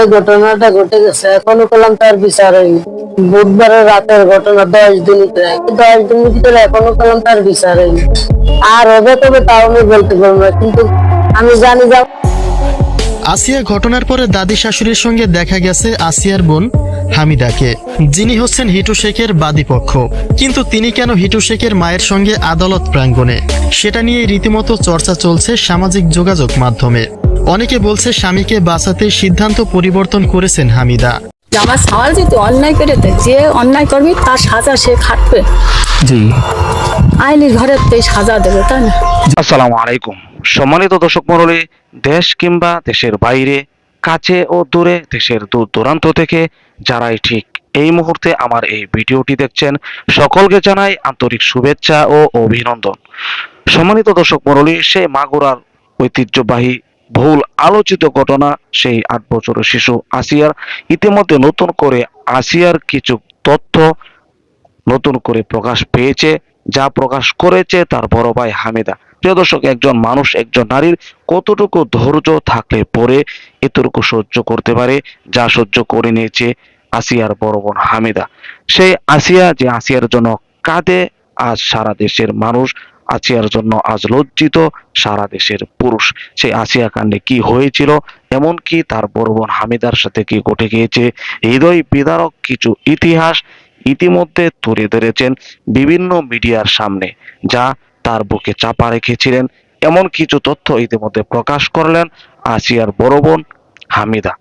যেভাবে ঘটনাটা ঘটে গেছে। এখনও পেলাম তার বিচার হয়নি। বুধবারের রাতের ঘটনা, দশ দিন দশ দিনের ভিতরে এখনও পেলাম তার বিচার হয়নি। আর হবে তবে তাও আমি বলতে পারব না, কিন্তু আমি জানি যা আসিয়া ঘটনার পরে দাদি শাশুড়ির সঙ্গে দেখা গেছে আসিয়ার বোন হামিদাকে। যিনি হচ্ছেন হিটু শেখের বাদীপক্ষ কিন্তু তিনি কেন হিটু শেখের মায়ের সঙ্গে আদালত প্রাঙ্গণে? সেটা নিয়ে রীতিমতো চর্চা চলছে সামাজিক যোগাযোগ মাধ্যমে। অনেকে বলছে স্বামীকে বাঁচাতে সিদ্ধান্ত পরিবর্তন করেছেন হামিদা। আমার যদি অন্যায় করে যে অন্যায় করবি তার সাজা সে খাটবে। জি। আইনির ঘরে তো সাজা দেবে তাই না? আসসালামু আলাইকুম। সম্মানিত দর্শক মণ্ডলী দেশ কিংবা দেশের বাইরে কাছে ও দূরে দেশের দূর দূরান্ত থেকে যারাই ঠিক এই মুহূর্তে আমার এই ভিডিওটি দেখছেন সকলকে জানাই আন্তরিক শুভেচ্ছা ও অভিনন্দন। সম্মানিত দর্শক মণ্ডলী সেই মাগুরার ঐতিহ্যবাহী বহুল আলোচিত ঘটনা, সেই আট বছরের শিশু আসিয়ার ইতিমধ্যে নতুন করে আসিয়ার কিছু তথ্য নতুন করে প্রকাশ পেয়েছে, যা প্রকাশ করেছে তার বড় ভাই হামিদা। প্রিয় দর্শক, একজন মানুষ, একজন নারীর কতটুকু ধৈর্য থাকলে পরে এতটুকু সহ্য করতে পারে, যা সহ্য করে নিয়েছে আসিয়ার বড় বোন হামিদা। সেই আসিয়া যে আসিয়ার জন্য কাঁদে, আজ সারা দেশের মানুষ আসিয়ার জন্য আজ লজ্জিত সারা দেশের পুরুষ। সেই আসিয়া কাণ্ডে কি হয়েছিল, এমনকি তার বড় বোন হামিদার সাথে কি ঘটে গিয়েছে, হৃদয় বিদারক কিছু ইতিহাস ইতিমধ্যে তুলে ধরেছেন বিভিন্ন মিডিয়ার সামনে, যা তার বুকে চাপা রেখেছিলেন। এমন কিছু তথ্য ইতিমধ্যে প্রকাশ করলেন আসিয়ার বড় বোন হামিদা।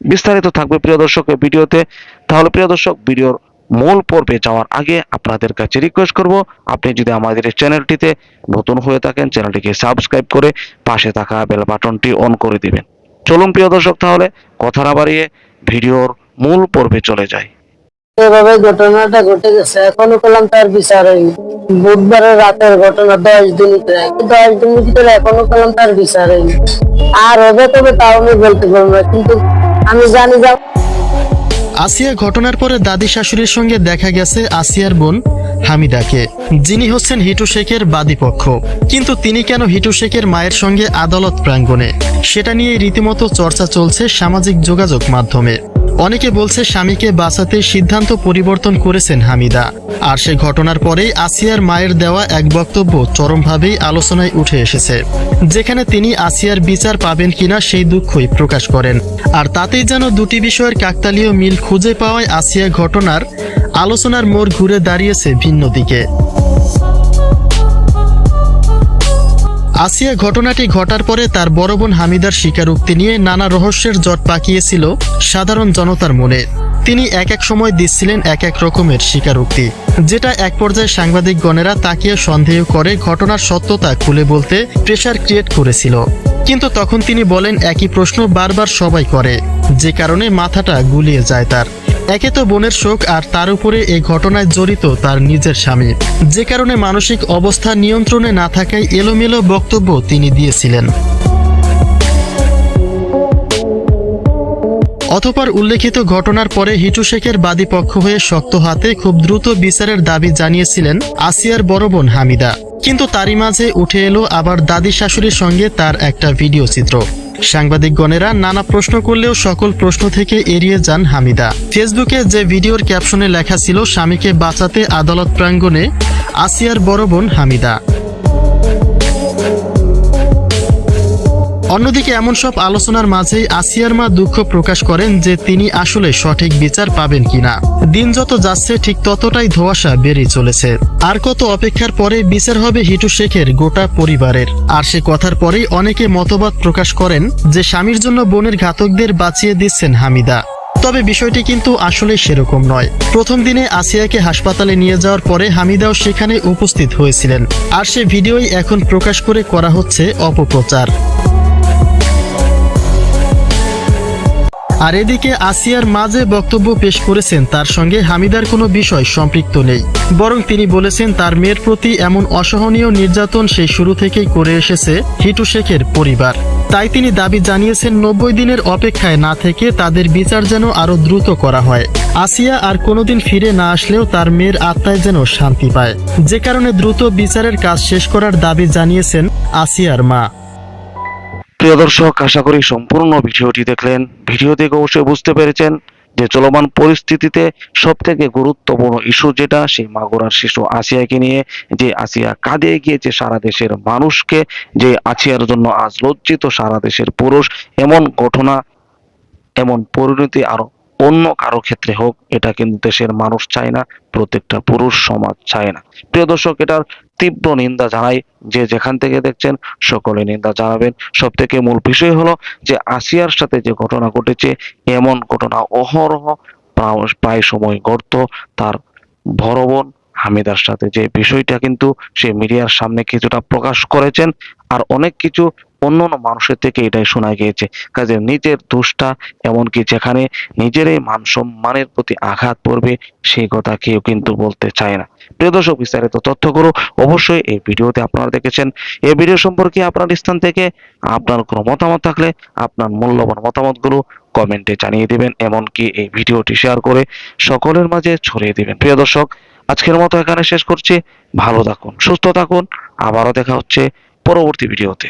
বিস্তারিত থাকবে প্রিয় দর্শক ভিডিওতে। তাহলে প্রিয় দর্শক, ভিডিওর মূল পর্বে যাওয়ার আগে আপনাদের কাছে রিকোয়েস্ট করব, আপনি যদি আমাদের চ্যানেলটিতে নতুন হয়ে থাকেন চ্যানেলটিকে সাবস্ক্রাইব করে পাশে থাকা বেল বাটনটি অন করে দিবেন। চলুন প্রিয় দর্শক, তাহলে কথা না বাড়িয়ে ভিডিওর মূল পর্বে চলে যাই। যেভাবে ঘটনাটা ঘটে গেছে, এখনও তার বিচার হয়নি। বুধবারের রাতের ঘটনা, দশ দিন দশ দিনের ভিতরে এখনও তার বিচার হয়নি। আর হবে তবে তাও আমি বলতে পারব না, কিন্তু আমি জানি যা আসিয়া ঘটনার পরে দাদি শাশুড়ির সঙ্গে দেখা গেছে আসিয়ার বোন হামিদাকে। যিনি হচ্ছেন হিটু শেখের বাদীপক্ষ কিন্তু তিনি কেন হিটু শেখের মায়ের সঙ্গে আদালত প্রাঙ্গণে? সেটা নিয়ে রীতিমতো চর্চা চলছে সামাজিক যোগাযোগ মাধ্যমে। অনেকে বলছে স্বামীকে বাঁচাতে সিদ্ধান্ত পরিবর্তন করেছেন হামিদা। আর সে ঘটনার পরেই আসিয়ার মায়ের দেওয়া এক বক্তব্য চরমভাবেই আলোচনায় উঠে এসেছে। যেখানে তিনি আসিয়ার বিচার পাবেন কিনা সেই দুঃখই প্রকাশ করেন। আর তাতেই যেন দুটি বিষয়ের কাকতালীয় মিল খুঁজে পাওয়ায় আসিয়া ঘটনার, আলোচনার মোড় ঘুরে দাঁড়িয়েছে ভিন্ন দিকে। আসিয়া ঘটনাটি ঘটার পরে তার বড় বোন হামিদার স্বীকারোক্তি নিয়ে নানা রহস্যের জট পাকিয়েছিল সাধারণ জনতার মনে। তিনি এক এক সময় দিচ্ছিলেন এক এক রকমের স্বীকারোক্তি, যেটা এক পর্যায়ে সাংবাদিকগণেরা তাকিয়ে সন্দেহ করে ঘটনার সত্যতা খুলে বলতে প্রেশার ক্রিয়েট করেছিল। কিন্তু তখন তিনি বলেন, একই প্রশ্ন বারবার সবাই করে, যে কারণে মাথাটা গুলিয়ে যায় তার। একে তো বোনের শোক আর তার উপরে এই ঘটনায় জড়িত তার নিজের স্বামী। যে কারণে মানসিক অবস্থা নিয়ন্ত্রণে না থাকায় এলোমেলো বক্তব্য তিনি দিয়েছিলেন। অতপর উল্লেখিত ঘটনার পরে হিটু শেখের বাদী পক্ষ হয়ে শক্ত হাতে খুব দ্রুত বিচারের দাবি জানিয়েছিলেন আসিয়ার বড় বোন হামিদা। কিন্তু তারই মাঝে উঠে এলো আবার দাদি শাশুড়ির সঙ্গে তার একটা ভিডিও চিত্র। সাংবাদিকগণেরা নানা প্রশ্ন করলেও সকল প্রশ্ন থেকে এড়িয়ে যান হামিদা। ফেসবুকে যে ভিডিওর ক্যাপশনে লেখা ছিল, স্বামীকে বাঁচাতে আদালত প্রাঙ্গণে আসিয়ার বড় বোন হামিদা। অন্যদিকে এমন সব আলোচনার মাঝেই আসিয়ার মা দুঃখ প্রকাশ করেন যে তিনি আসলে সঠিক বিচার পাবেন কিনা। দিন যত যাচ্ছে, ঠিক ততটাই ধোঁয়াশা বেড়েই চলেছে। আর কত অপেক্ষার পরে বিচার হবে হিটু শেখের গোটা পরিবারের। আর সে কথার পরেই অনেকে মতবাদ প্রকাশ করেন যে স্বামীর জন্য বোনের ঘাতকদের বাঁচিয়ে দিচ্ছেন হামিদা। তবে বিষয়টি কিন্তু আসলে সেরকম নয়। প্রথম দিনে আসিয়াকে হাসপাতালে নিয়ে যাওয়ার পরে হামিদাও সেখানে উপস্থিত হয়েছিলেন। আর সে ভিডিওই এখন প্রকাশ করে করা হচ্ছে অপপ্রচার। আর এদিকে আসিয়ার মাঝে বক্তব্য পেশ করেছেন, তার সঙ্গে হামিদার কোনো বিষয় সম্পৃক্ত নেই। বরং তিনি বলেছেন, তার মেয়ের প্রতি এমন অসহনীয় নির্যাতন সেই শুরু থেকেই করে এসেছে, হিটু শেখের পরিবার। তাই তিনি দাবি জানিয়েছেন, নব্বই দিনের অপেক্ষায় না থেকে তাদের বিচার যেন আরও দ্রুত করা হয়। আসিয়া আর কোনোদিন ফিরে না আসলেও তার মেয়ের আত্মায় যেন শান্তি পায়। যে কারণে দ্রুত বিচারের কাজ শেষ করার দাবি জানিয়েছেন আসিয়ার মা। প্রিয় দর্শক, আশা করি সম্পূর্ণ ভিডিওটি দেখলেন। ভিডিও থেকে অবশ্যই বুঝতে পেরেছেন যে চলমান পরিস্থিতিতে সব থেকে গুরুত্বপূর্ণ ইস্যু যেটা, সেই মাগুরার শিশু আসিয়াকে নিয়ে। যে আসিয়া কাঁদে গিয়েছে সারা দেশের মানুষকে, যে আসিয়ার জন্য আজ লজ্জিত সারা দেশের পুরুষ, এমন ঘটনা, এমন পরিণতি আরও অন্য কারও ক্ষেত্রে হোক, এটা কিন্তু দেশের মানুষ চায় না, প্রত্যেকটা পুরুষ সমাজ চায় না। প্রিয় দর্শক, এটার তীব্র নিন্দা জানাই যে যেখান থেকে দেখছেন, সকলে নিন্দা জানাবেন। সব থেকে মূল বিষয় হলো যে আসিয়ার সাথে যে ঘটনা ঘটেছে, এমন ঘটনা অহরহ প্রায়- সময় ঘটত তার বড় বোন হামিদার সাথে যে বিষয়টা কিন্তু সে মিডিয়ার সামনে কিছুটা প্রকাশ করেছেন। আর অনেক কিছু অন্য অন্য মানুষের থেকে এটাই শোনা গিয়েছে। কাজে নিজের দোষটা এমনকি যেখানে নিজেরই মান সম্মানের প্রতি আঘাত পড়বে, সেই কথা কেউ কিন্তু বলতে চায় না। প্রিয় দর্শক, বিস্তারিত তথ্য করো অবশ্যই এই ভিডিওতে আপনারা দেখেছেন। এই ভিডিও সম্পর্কে আপনার স্থান থেকে আপনার কোনো মতামত থাকলে আপনার মূল্যবান মতামতগুলো কমেন্টে জানিয়ে দিবেন, এমনকি এই ভিডিওটি শেয়ার করে সকলের মাঝে ছড়িয়ে দিবেন। প্রিয় দর্শক, আজকের মতো এখানে শেষ করছি। ভালো থাকুন, সুস্থ থাকুন। আবারও দেখা হচ্ছে পরবর্তী ভিডিওতে।